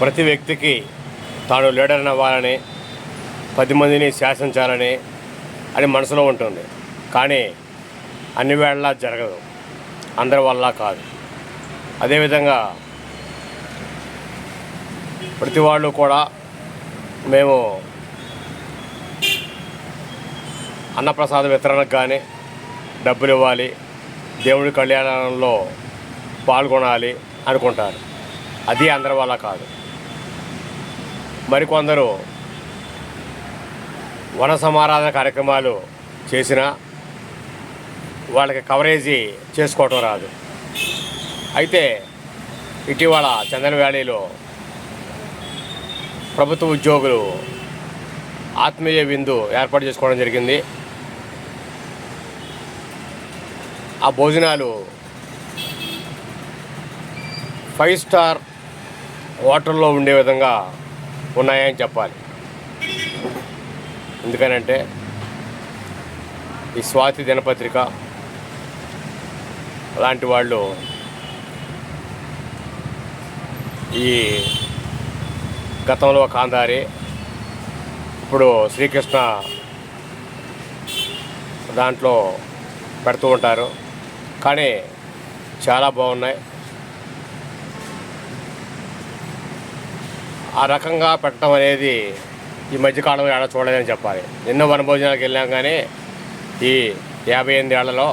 ప్రతి వ్యక్తికి తాను లీడర్ అవ్వాలని పది మందిని శాసించాలని అని మనసులో ఉంటుంది. కానీ అన్ని వేళలా జరగదు. అందరి వల్ల కాదు. అదేవిధంగా ప్రతి వాళ్ళు కూడా మేము అన్నప్రసాద వితరణకు కానీ డబ్బులు ఇవ్వాలి దేవుడి కళ్యాణంలో పాల్గొనాలి అనుకుంటారు. అది అందరి వల్ల కాదు. మరికొందరు వన సమారాధన కార్యక్రమాలు చేసినా వాళ్ళకి కవరేజీ చేసుకోవటం రాదు. అయితే ఇటీవల చందన వ్యాలీలో ప్రభుత్వ ఉద్యోగులు ఆత్మీయ విందు ఏర్పాటు చేసుకోవడం జరిగింది. ఆ భోజనాలు ఫైవ్ స్టార్ హోటల్లో ఉండే విధంగా ఉన్నాయని చెప్పాలి. ఎందుకనంటే ఈ స్వాతి దినపత్రిక అలాంటి వాళ్ళు ఈ గతంలో కాందారి ఇప్పుడు శ్రీకృష్ణ దాంట్లో పెడుతూ ఉంటారు. కానీ చాలా బాగున్నాయి. ఆ రకంగా పెట్టడం అనేది ఈ మధ్యకాలంలో ఏడా చూడలేదని చెప్పాలి. ఎన్నో వనభోజనాలకు వెళ్ళాం కానీ ఈ యాభై ఎనిమిది ఏళ్ళలో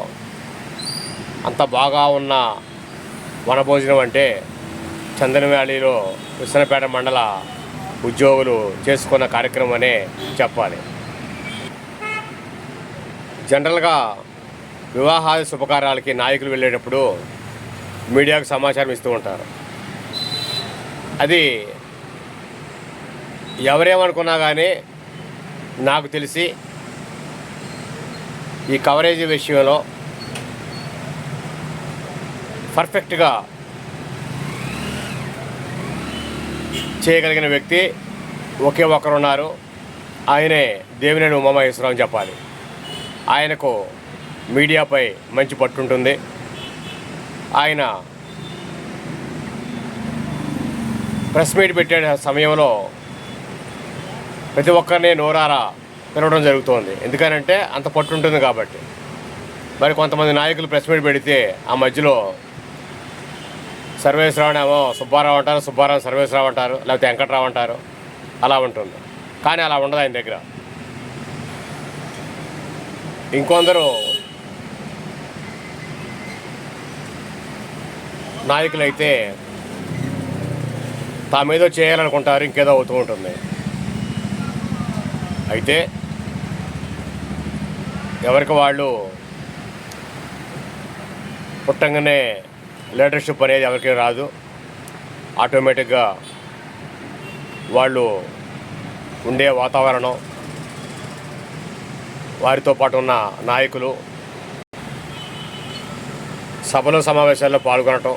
అంత బాగా ఉన్న వనభోజనం అంటే చందన వ్యాలీలో విశ్వనపేట మండల ఉద్యోగులు చేసుకున్న కార్యక్రమం అనే చెప్పాలి. జనరల్గా వివాహాది శుభకార్యాలకి నాయకులు వెళ్ళేటప్పుడు మీడియాకు సమాచారం ఇస్తూ ఉంటారు. అది ఎవరేమనుకున్నా కానీ నాకు తెలిసి ఈ కవరేజ్ విషయంలో పర్ఫెక్ట్గా చేయగలిగిన వ్యక్తి ఒకే ఒకరు ఉన్నారు ఆయనే దేవినేని ఉమామహేశ్వరరావు అని చెప్పాలి. ఆయనకు మీడియాపై మంచి పట్టుంటుంది. ఆయన ప్రెస్ మీట్ పెట్టే సమయంలో ప్రతి ఒక్కరిని నోరారా పిలవడం జరుగుతోంది. ఎందుకనంటే అంత పట్టు ఉంటుంది కాబట్టి. మరి కొంతమంది నాయకులు ప్రెస్ మీట్ పెడితే ఆ మధ్యలో సర్వేశ్వరావు ఏమో సుబ్బారావు అంటారు సుబ్బారావు సర్వేశ్వరావు అంటారు లేకపోతే వెంకట్రావు అంటారు. అలా ఉంటుంది. కానీ అలా ఉండదు ఆయన దగ్గర. ఇంకొందరు నాయకులైతే తామేదో చేయాలనుకుంటారు ఇంకేదో అవుతూ ఉంటుంది. అయితే ఎవరికి వాళ్ళు పుట్టంగానే లీడర్షిప్ అనేది ఎవరికి రాదు. ఆటోమేటిక్గా వాళ్ళు ఉండే వాతావరణం వారితో పాటు ఉన్న నాయకులు సభలు సమావేశాల్లో పాల్గొనటం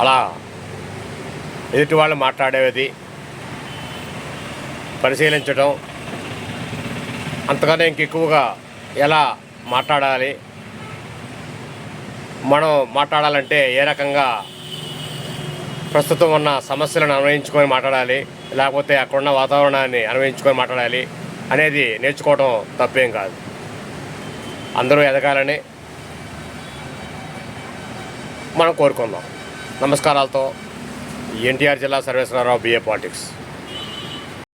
అలా ఎదుటి వాళ్ళు మాట్లాడేది పరిశీలించడం అంతకన్నా ఇంకెక్కువగా ఎలా మాట్లాడాలి మనం మాట్లాడాలంటే ఏ రకంగా ప్రస్తుతం ఉన్న సమస్యలను అన్వయించుకొని మాట్లాడాలి లేకపోతే అక్కడున్న వాతావరణాన్ని అన్వయించుకొని మాట్లాడాలి అనేది నేర్చుకోవడం తప్పేం కాదు. అందరూ ఎదగాలని మనం కోరుకుందాం. నమస్కారాలతో ఎన్టీఆర్ జిల్లా సర్వేశ్వరరావు బిఏ పాలిటిక్స్